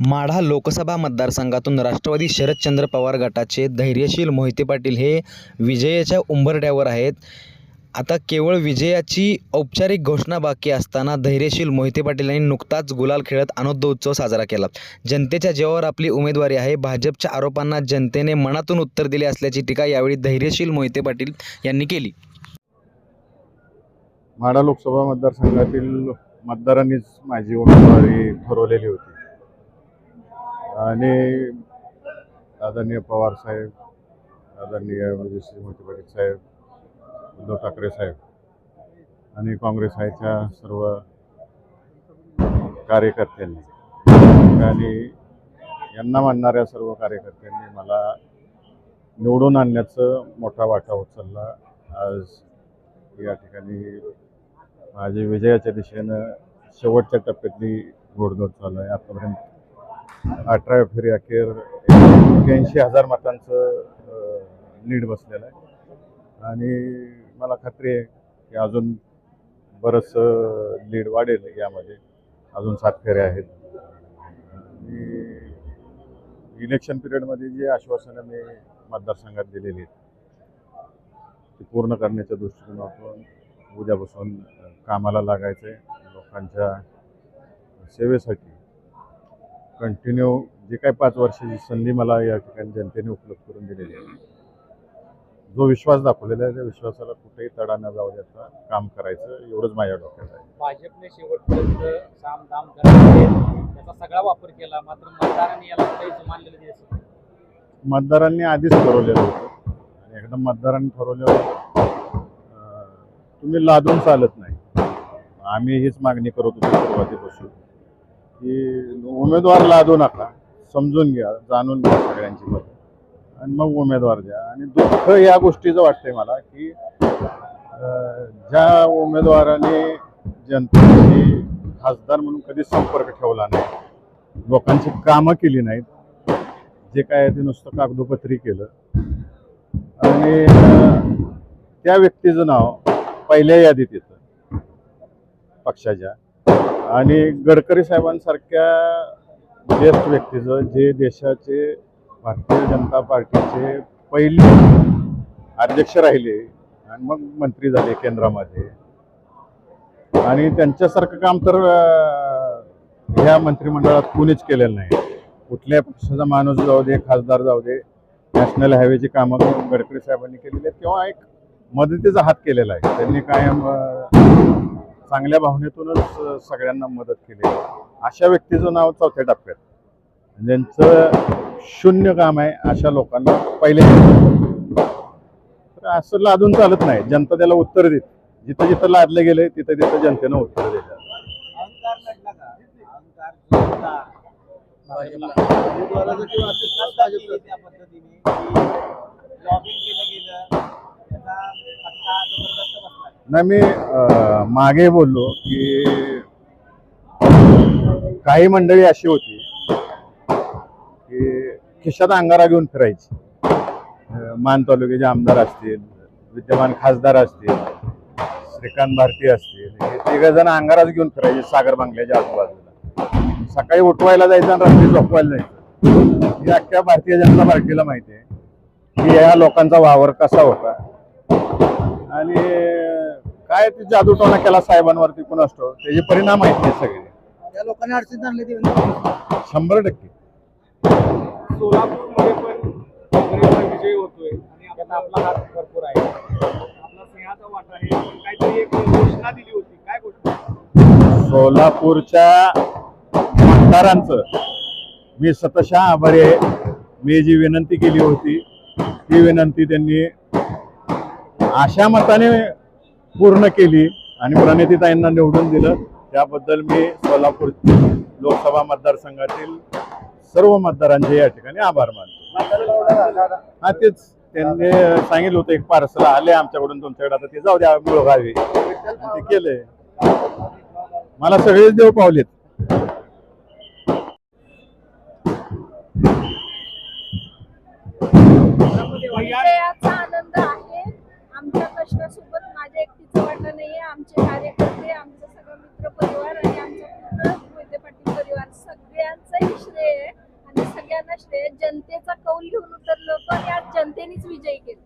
माढा लोकसभा मतदारसंघातून राष्ट्रवादी शरदचंद्र पवार गटाचे धैर्यशील मोहिते पाटील हे विजयाच्या उंबरठ्यावर आहेत. आता केवळ विजयाची औपचारिक घोषणा बाकी असताना धैर्यशील मोहिते पाटील यांनी नुकताच गुलाल खेळत आनंद उत्सव साजरा केला. जनतेच्या जीवावर आपली उमेदवारी आहे. भाजपच्या आरोपांना जनतेने मनातून उत्तर दिले असल्याची टीका यावेळी धैर्यशील मोहिते पाटील यांनी केली. माढा लोकसभा मतदारसंघातील मतदारांनीच माझी उमेदवारी ठरवलेली होती. आणि आदरणीय पवार साहेब आदरणीय विजयश्री मोहिते पाटील साहेब उद्धव ठाकरे साहेब आणि काँग्रेस आयच्या सर्व कार्यकर्त्यांनी आणि यांना मानणाऱ्या सर्व कार्यकर्त्यांनी मला निवडून आणण्याचं मोठा वाटा उचलला. आज या ठिकाणी माझ्या विजयाच्या दिशेनं शेवटच्या टप्प्यातली घोडदौड चालू आहे. आतापर्यंत अठराव्या फेरी अखेर एक्क्याऐंशी हजार मतांचं लीड बसलेलं आहे. आणि मला खात्री आहे की अजून बरंचसं लीड वाढेल यामध्ये. अजून सात फेऱ्या आहेत. आणि इलेक्शन पिरियडमध्ये जी आश्वासनं मी मतदारसंघात दिलेली आहेत ती पूर्ण करण्याच्या दृष्टिकोनातून उद्यापासून कामाला लागायचं आहे लोकांच्या सेवेसाठी कंटिन्यू जे काही पाच वर्षाची संधी मला या ठिकाणी जनतेने उपलब्ध करून दिलेली आहे. जो विश्वास दाखवलेला आहे त्या विश्वासाला कुठेही तडा न जाऊ द्यायचा काम करायचं एवढंच माझ्या डोक्यात आहे. भाजपने शेवटपर्यंत साम दाम दंड त्याचा सगळा वापर केला मात्र मतदारांनी याला काही जुमानलेलं दिसत मतदारांनी आधीच ठरवलेलं होतं. आणि एकदा मतदारांनी ठरवल्यावर अं, तुम्ही लादून चालत नाही. आम्ही हीच मागणी करत होतो सुरुवातीपासून. की उमेदवार लादू नका समजून घ्या जाणून घ्या सगळ्यांची मत. आणि मग उमेदवार द्या. आणि दुःख या गोष्टीचं वाटतंय मला की ज्या उमेदवाराने जनतेशी खासदार म्हणून कधी संपर्क ठेवला नाही लोकांची कामं केली नाहीत जे काय ते नुसतं कागदोपत्री केलं. आणि त्या व्यक्तीचं नाव पहिल्या यादीत येतं पक्षाच्या. आणि गडकरी साहेबांसारख्या ज्येष्ठ व्यक्तीचं जे देशाचे भारतीय जनता पार्टीचे पहिले अध्यक्ष राहिले आणि मग मंत्री झाले केंद्रामध्ये. आणि त्यांच्यासारखं काम तर ह्या मंत्रिमंडळात कोणीच केलेलं नाही. कुठल्या पक्षाचा माणूस जाऊ दे खासदार जाऊ दे नॅशनल हायवेची कामं गडकरी साहेबांनी केलेली आहेत किंवा एक मदतीचा हात केलेला आहे. त्यांनी कायम चांगल्या भावनेतूनच सगळ्यांना मदत केली अशा व्यक्तीचं नाव चौथ्या टप्प्यात ज्यांचं शून्य काम आहे अशा लोकांना पहिले तर असं लादून चालत नाही जनता त्याला उत्तर देत जिथं जिथं लादले गेले तिथं तिथं जनतेनं उत्तर दिलं अहंकार नाही मी मागे बोललो की काही मंडळी अशी होती की खिशात अंगारा घेऊन फिरायची. मान तालुक्याचे आमदार असतील विद्यमान खासदार असतील श्रीकांत भारती असतील हे तिघ जण अंगाराच घेऊन फिरायचे सागर बांगल्याच्या आजूबाजूला. सकाळी उठवायला जायचं आणि रात्री झोपवायला जायचं. ही अख्ख्या भारतीय जनता पार्टीला माहिती आहे की या लोकांचा वावर कसा होता. आणि काय ते जादूटोना केला साहेबांवरती कोण असतो? त्याचे परिणाम आहेत ते सगळे. त्या लोकांनी अडचणीत आणले ते शंभर टक्के. सोलापूरमध्ये पण काँग्रेसचा विजय होतोय आणि त्यात आपला हात भरपूर आहे. आपला सिंहाचा वाटा आहे. पण काहीतरी एक घोषणा दिली होती. काय घोषणा? सोलापूरच्या मतदारांचं मी सतशा आभारी आहे. मी जी विनंती केली होती ती विनंती त्यांनी अशा मताने पूर्ण केली आणि प्रणितीताईंना निवडून दिलं. त्याबद्दल मी सोलापूर लोकसभा मतदारसंघातील सर्व मतदारांचे या ठिकाणी आभार मानतो. हा तेच. त्यांनी सांगितलं होतं एक पार्सल आले आमच्याकडून तुमच्याकडे. आता ते जाऊ द्या मुळ गावी. ते केले. मला सगळेच देव पावलेत. Yeah. आमचे कार्यकर्ते आमचा सगळं मित्र परिवार आणि आमचा पूर्ण मोहिते पाटील परिवार सगळ्यांचाही श्रेय आहे आणि सगळ्यांना श्रेय जनतेचा कौल घेऊन उतरलो होतो आणि आज जनतेनेच विजयी केलं.